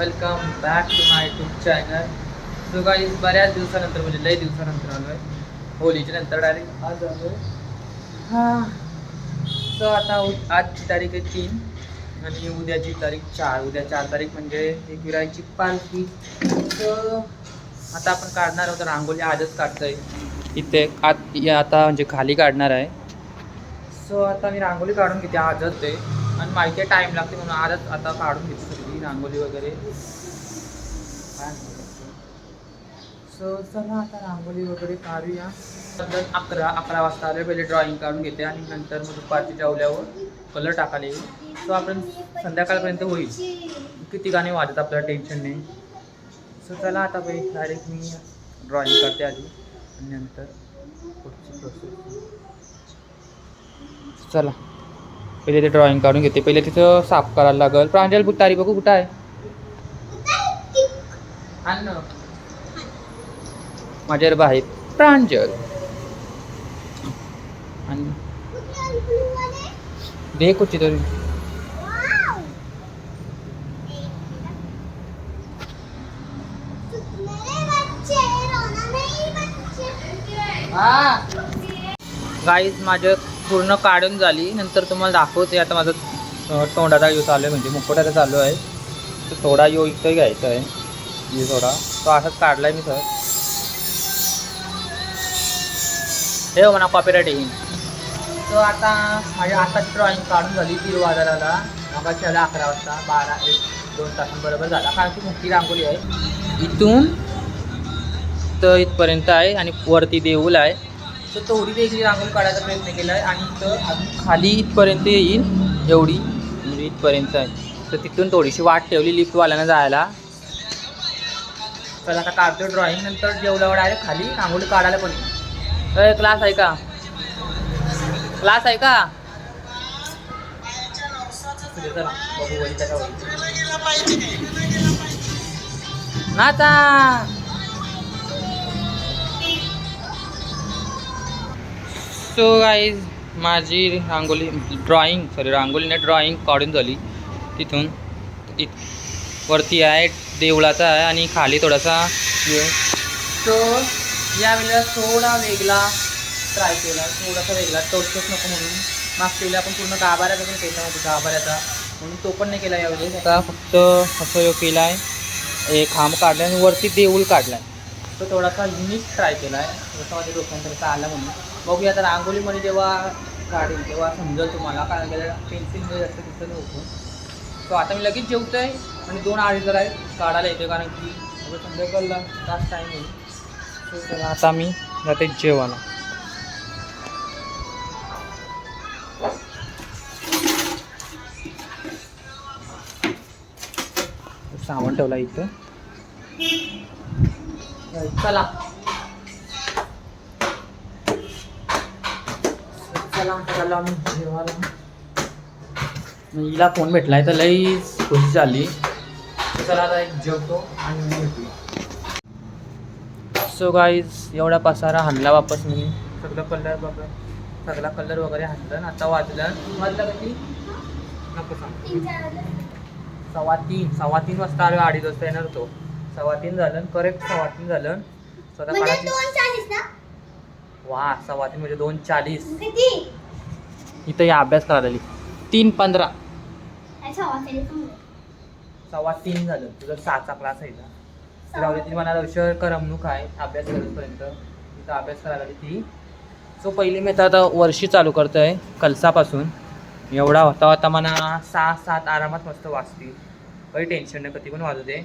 Welcome back to my YouTube channel so काही बऱ्याच दिवसानंतर म्हणजे लय दिवसानंतर आलो आहे होलीच्या नंतर डायरेक्ट आज आलो आहे हां सो आता आजची तारीख आहे तीन आणि उद्याची तारीख चार उद्या चार तारीख म्हणजे एक विरायची पालखी सो आता आपण काढणार आहोत रांगोळी आजच काढतोय इथे आत आता म्हणजे खाली काढणार आहे सो आता मी रांगोळी काढून घेते आजच ते आणि माहिती टाईम लागते म्हणून आजच आता काढून घेते सगळी रांगोळी वगैरे. सो चला आता रांगोळी वगैरे काढूया. नंतर अकरा अकरा वाजता आले पहिले ड्रॉइंग काढून घेते आणि नंतर मग दुपारची जेवल्यावर कलर टाकायला येईल. सो आपण संध्याकाळपर्यंत होईल. किती गाणे वाजत आपल्याला टेन्शन नाही. सो चला आता पहिले डायरेक्ट मी ड्रॉइंग करते आधी आणि नंतर पुढची प्रोसेस चला. पहिले ते ड्रॉइंग काढून घेते पहिले तिथं साफ़ करायला लागल. प्रांजल बुतारी बघू कुठं आहे. माझ्या प्रांजल. आणि दे कुठची तरी. गाईज माझं पूर्ण काढून झाली. नंतर तुम्हाला दाखवते. आता माझं तोंडाचा यो चालू आहे. म्हणजे मुकोटाचा चालू आहे. तर थोडा यो इथं घ्यायचा आहे. ये थोडा. तो असाच काढलाय मी सर. हे म्हणा कॉपीराईट येईन. तो आता माझी आता ड्रॉइंग काढून झाली तीन वाजाराला आला अकरा वाजता. बारा एक दोन तासांबरोबर झाला. कारण की मोठी रांगोळी आहे. इथून तर इथपर्यंत आहे आणि वरती देऊळ आहे. तर तेवढी वेगळी रांगोळी काढायचा प्रयत्न केला आहे आणि इथं अजून खाली इथपर्यंत येईल एवढी म्हणजे इथपर्यंत आहे. तर तिथून थोडीशी वाट ठेवली लिफ्टवाल्यानं जायला. तर आता काढतो ड्रॉइंग नंतर जेवल्यावर डायरेक्ट खाली रांगोळी काढायला पण येईल. क्लास आहे का? क्लास आहे का? बघू नाचा! सो गाईज माझी रांगोळी ड्रॉइंग सॉरी रांगोळी नाही ड्रॉइंग काढून झाली. तिथून इत वरती आहे देवळाचा आहे आणि खाली थोडासा सो यावेळेला थोडा वेगळा ट्राय केला. थोडासा वेगळा. टोचतोच नको म्हणून. मागच्या वेळेला आपण पूर्ण गाभाऱ्याचा पण केला होता गाभाऱ्याचा. म्हणून तो पण नाही केला यावेळेस आता फक्त असं यो केला आहे एक खांब काढला आणि वरती देऊळ काढला आहे तो थोडासा युनिक ट्राय केला आहे जसं माझ्या डोक्यानंतरचा आला म्हणून. बघूया आता रांगोळीमध्ये जेव्हा काढेल तेव्हा समजेल तुम्हाला कारण त्याला पेन्सिलमध्ये जास्त दिसत नव्हतं. तो आता मी लगेच जेवतो आहे आणि दोन अडीच जरा काढायला येते कारण की संध्याकाळला तास टाईम होईल. आता मी जाते जेवायला. सामान ठेवला इथं. चला. चला चला जेवायला. मग हिला फोन भेटलाय तर लई खुशी झाली. चला आता एक जेवतो आणि भेटू. सो गाईज एवढा पसारा हाणला वापस मी. सगळं कलर वगैरे सगळा कलर वगैरे हाणलं आता वाजलं. वाजलं किती नको सांग. सव्वा तीन. सव्वा तीन वाजता आलो अडीच वाजता येणार होतो. सव्वा तीन झालं करेक्ट सव्वा तीन झालं. स्वतः म्हणजे काढायची. दोन चाळीस ना? वा सव्वा तीन म्हणजे दोन चाळीस किती इथं या अभ्यास करायला आली. तीन पंधरा. सव्वा तीन झालं. तुझं सहाचा क्लास आहे का राहू दे ती मला करमणूक आहे अभ्यास करेपर्यंत तिथं अभ्यास करायला आली ती. सो पहिली मी आता आता वर्षी चालू करतो आहे कलसापासून. एवढा होता होता मला सहा सात आरामात मस्त वाचतील काही टेन्शन नाही कधी पण वाजू दे.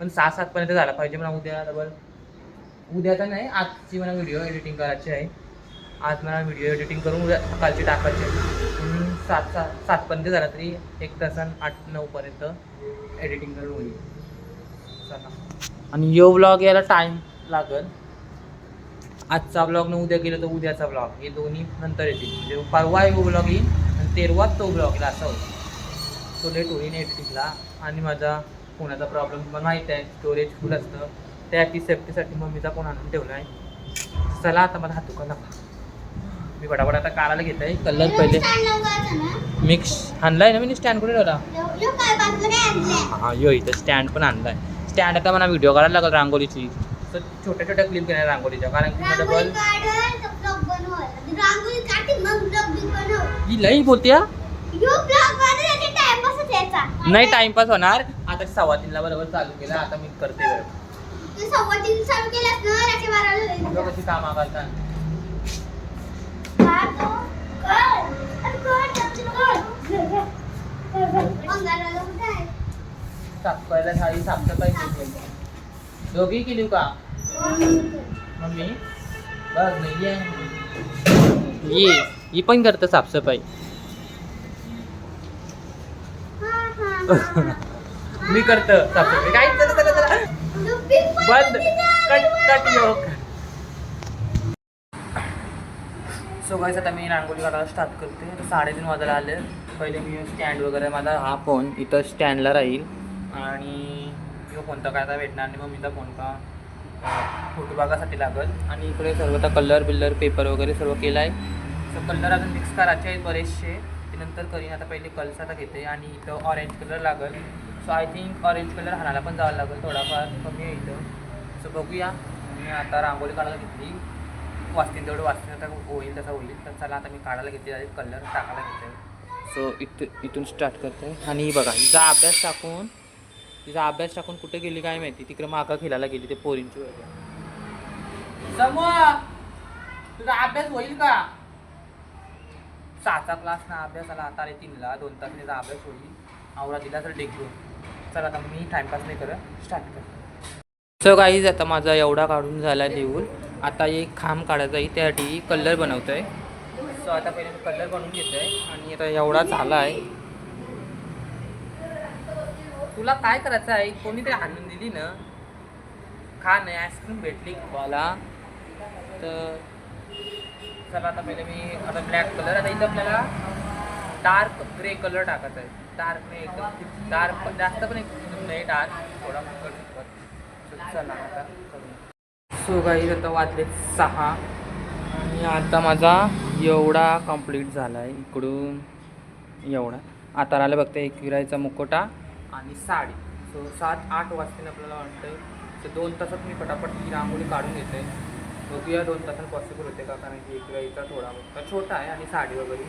पण सहा सातपर्यंत झाला. पाहिजे मला उद्या डबल उद्याचा नाही आजची मला व्हिडिओ एडिटिंग करायची आहे. आज मला व्हिडिओ एडिटिंग करून उद्या सकाळची टाकायची आहे. म्हणून सात सात सातपर्यंत झाला तरी एक तासान आठ नऊपर्यंत एडिटिंग करून होईल. चला. आणि यो ब्लॉग यायला टाईम लागेल. आजचा ब्लॉग न उद्या गेलं तर उद्याचा ब्लॉग हे दोन्ही नंतर येतील. म्हणजे परवा यो ब्लॉग येईल आणि तेरवाच तो ब्लॉग येईल असा होईल. तो लेट होईल एडिटिंगला आणि माझा फोनाचा प्रॉब्लेम तुम्हाला माहीत आहे स्टोरेज फुल असतं. त्या ती सेफ्टीसाठी मम्मीचा फोन आणून ठेवला आहे चला आता मला हात लागला मी फटाफट आता काढायला घेत आहे कलर पहिले? मिक्स आणलाय ना मी स्टँड कुठे ठेवला? हा यो इथं स्टँड पण आणलाय. स्टँड आता मला व्हिडिओ काढायला लागेल रांगोळीची. तर छोट्या छोट्या क्लिप घेणार रांगोळीच्या कारण की डबल मग ही लई बोलते त्याचे नाही टाइमपास होणार. आता सव्वा तीनला बरोबर चालू केला आता मी करते तू सव्वा तीन चालू केलास ना त्याचे बाराला होईल. बघ कशी कामा कुठे आहे? साफसफाई केली दोघी केली का? मम्मी? बघ नाही आहे. ये ही पण करतं साफसफाई. हा, हा, हा. मी करत. साफसफाई काय बंद. कट कट योग सो गाईस आता मी रांगोळी काढायला स्टार्ट करते. साडेतीन वाजायला आले. पहिले मी स्टँड वगैरे माझा हा फोन इथं स्टँडला राहील. आणि किंवा कोणता काय आता भेटणार नाही. मग मी तर फोन का फोटो बागासाठी लागल. आणि इकडे सर्व आता कलर बिल्लर पेपर वगैरे सर्व केला आहे सो कलर अजून मिक्स करायचे आहेत बरेचसे. ते नंतर करीन. आता पहिले कल्स आता घेते. आणि इथं ऑरेंज कलर लागल. So I think orange colour हाणाला पण जावं लागेल थोडाफार. कमी आहे इथं. सो बघूया. मी आता रांगोळी काढायला घेतली. वाचतील तेवढं वाचतील आता होईल तसं होईल. तर चला आता मी काढायला घेतली. डायरेक्ट कलर टाकायला घेते सो इथं इथून स्टार्ट करते. आणि ही बघा हिचा अभ्यास टाकून तिचा अभ्यास टाकून कुठे गेली काय माहिती? तिकडे मागं खेळायला गेली ते पोरींची वगैरे. तुझा अभ्यास होईल का? सहाचा क्लास ना अभ्यास आला आता आले तीनला. दोन तास तिचा अभ्यास होईल. आवरा दिला तर डेकून चला आता मी टाइमपास नाही करत. स्टार्ट कर. सो गाईज आता माझा एवढा काढून झाला देऊल आता एक खांब काढायचा आहे. त्यासाठी कलर बनवतो आहे सो आता पहिले मी कलर बनवून घेतो आहे आणि आता एवढा झाला आहे तुला काय करायचं आहे? कोणीतरी आणून दिली ना. खा नाही आईस्क्रीम भेटली मला तर चला आता पहिले मी आता ब्लॅक कलर आता इथं आपल्याला डार्क ग्रे कलर टाकायचा आहे. डार्क नाही एकदम डार्क जास्त पण एकदम नाही डार्क थोडा कलर चला आता सो काही आता वाजले सहा. आणि आता माझा एवढा कंप्लीट झाला आहे इकडून एवढा. आता आलं बघते एक विरायचा मुकोटा आणि साडी. सो सात आठ वाजता आपल्याला वाटतं तर दोन तासात मी पटापट ही रांगोळी काढून घेते बघूया दोन तासात पॉसिबल होते का? कारण की एक विरायचा थोडा मोठा छोटा आहे आणि साडी वगैरे.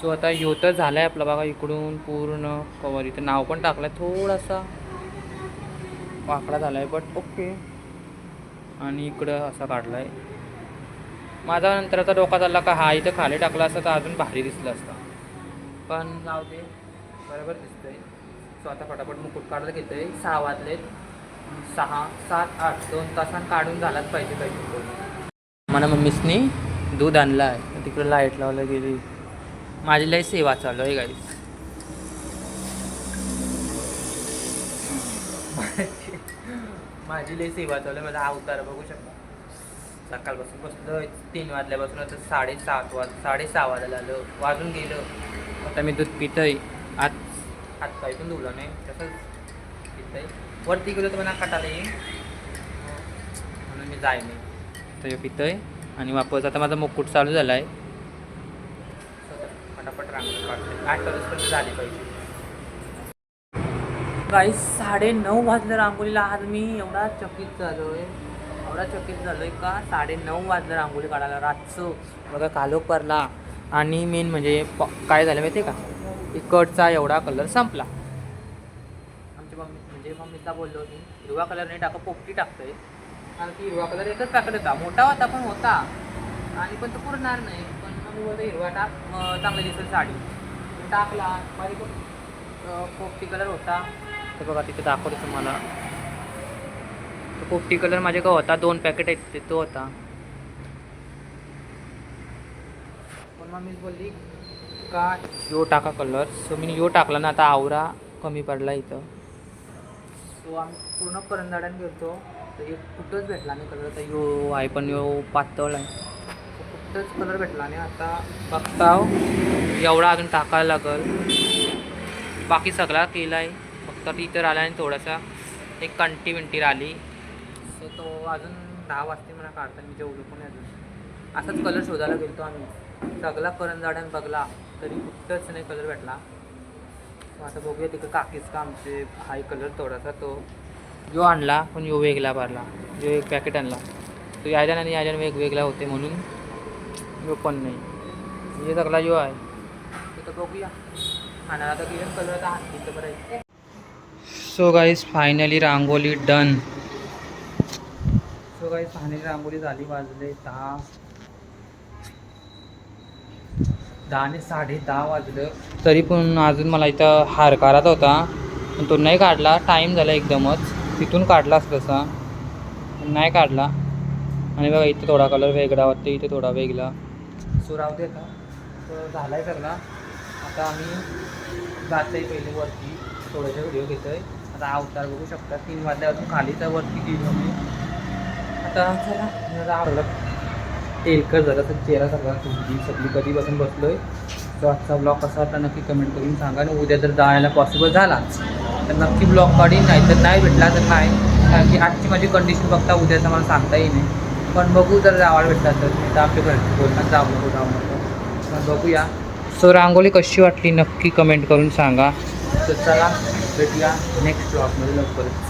सो आता ह्यो तर झाला आहे आपला बघा इकडून पूर्ण कवर इथं नाव पण टाकलं आहे थोडासा वाकडा झाला आहे बट ओके आणि इकडं असा काढला आहे माझा नंतर आता डोका चालला का हा इथं खाली टाकला असता तर अजून भारी दिसलं असतं. पण जाऊ दे बरोबर दिसतंय. सो आता फटाफट मुकुट काढायला घेतो आहे सहा वाजले सहा सात आठ दोन तासांत काढून झालाच पाहिजे पाहिजे मला मम्मीसनी दूध आणलं आहे तिकडे लाइट लावलं गेली. माझी लई सेवा चालू आहे गाईस माझी लई सेवा चालू आहे माझा हा बघू शकता. सकाळपासून बसलो तीन वाजल्यापासून आता साडेसात वाज साडेसहा वाजायला आलं वाजून गेलं. आता मी दूध आहे आत हात पाय पण धुलं नाही तसंच आहे वरती गेलो तर मला कटाला येईल. म्हणून मी जाय नाही. तर हे आहे आणि वापस आता माझा मुकुट चालू झाला आहे फटाफट रांगोळी काढते. आठ वाजेपर्यंत झाली पाहिजे. काही साडे नऊ वाजलं रांगोळीला. आज मी एवढा चकित झालो आहे एवढा चकित झालो आहे का? साडे नऊ वाजलं रांगोळी काढायला. रातचं. बघा कालोख पडला. आणि मेन म्हणजे प काय झालं माहिती आहे का? इकडचा एवढा कलर संपला. आमची मम्मी म्हणजे मम्मीला बोललो मी हिरवा कलर नाही टाका पोपटी टाकतोय. कारण की हिरवा कलर एकच टाकत होता. मोठा होता पण होता. आणि पण तो पुरणार नाही. पण हिरवा टाक चांगलं दिसेल साडी. टाकला माझी खूप पोपटी कलर होता. तर बघा तिथे दाखवतो तुम्हाला. तो पोपटी कलर माझ्याकडे का होता. दोन पॅकेट आहेत ते तो होता. पण मग मी बोलली का यो टाका कलर सो मी यो टाकला ना आता आवरा कमी पडला इथं. सो आम्ही पूर्ण करंजाड्याने घेतो तर एक कुठंच भेटला नाही कलर आता यो आहे पण यो पातळ आहे. मस्तच कलर भेटला नाही आता बघता एवढा अजून टाकायला लागल. बाकी सगळा केला आहे फक्त ती तर आला आणि थोडासा एक कंटी विंटी राहिली. सो तो अजून दहा वाजते मला काढता मी जेवढं पण आहे अजून. असाच कलर शोधायला गेलो आम्ही. सगळा करंजाड्यान बघला तरी कुठंच नाही कलर भेटला. आता बघूया तिकडे काकीच का आमचे हाय कलर थोडासा तो. जो आणला पण यो वेगळा भरला. जो एक पॅकेट आणला. तो यायला आणि यायला वेगवेगळा होते म्हणून. यो पण नाही. हे सगळा जो आहे. तो तर बघूया. आणि आता कलर तिथं बरं so guys finally rangoli done so guys finally rangoli झाली वाजले दहा. दहा आणि साडे दहा वाजलं. तरी पण अजून मला इथं हार काढायचा होता. पण तो नाही काढला टाईम झाला एकदमच. तिथून काढलाच तसा नाही काढला. आणि बघा इथे थोडा कलर वेगळा वाटते इथे थोडा वेगळा. सो राहू दे आता तर झाला आहे सगळा. आता आम्ही जात आहे पहिले वरती. थोडासा व्हिडिओ घेतो आहे आता अवतार बघू शकता. तीन वाजल्या अजून खाली तर वरती गेलो आम्ही आता चला. जरा आवडलं तेलकट झालं तर चेहरा सगळा तुझी सगळी कधीपासून बसलो आहे तो आजचा ब्लॉग कसा वाटला नक्की कमेंट करून सांगा. आणि उद्या जर जायला पॉसिबल झालाच तर नक्की ब्लॉग काढीन. नाही तर नाही भेटला तर नाही कारण की आजची माझी कंडिशन बघता उद्याचं मला सांगता येईल नाही. पण बघू जर जावायला भेटला तर नाही तर आपल्या घरचे बोलतात जाऊ नको जाऊ नको. पण बघूया. सो रांगोळी कशी वाटली? नक्की कमेंट करून सांगा. तर चला भेटूया नेक्स्ट ब्लॉगमध्ये लवकरच.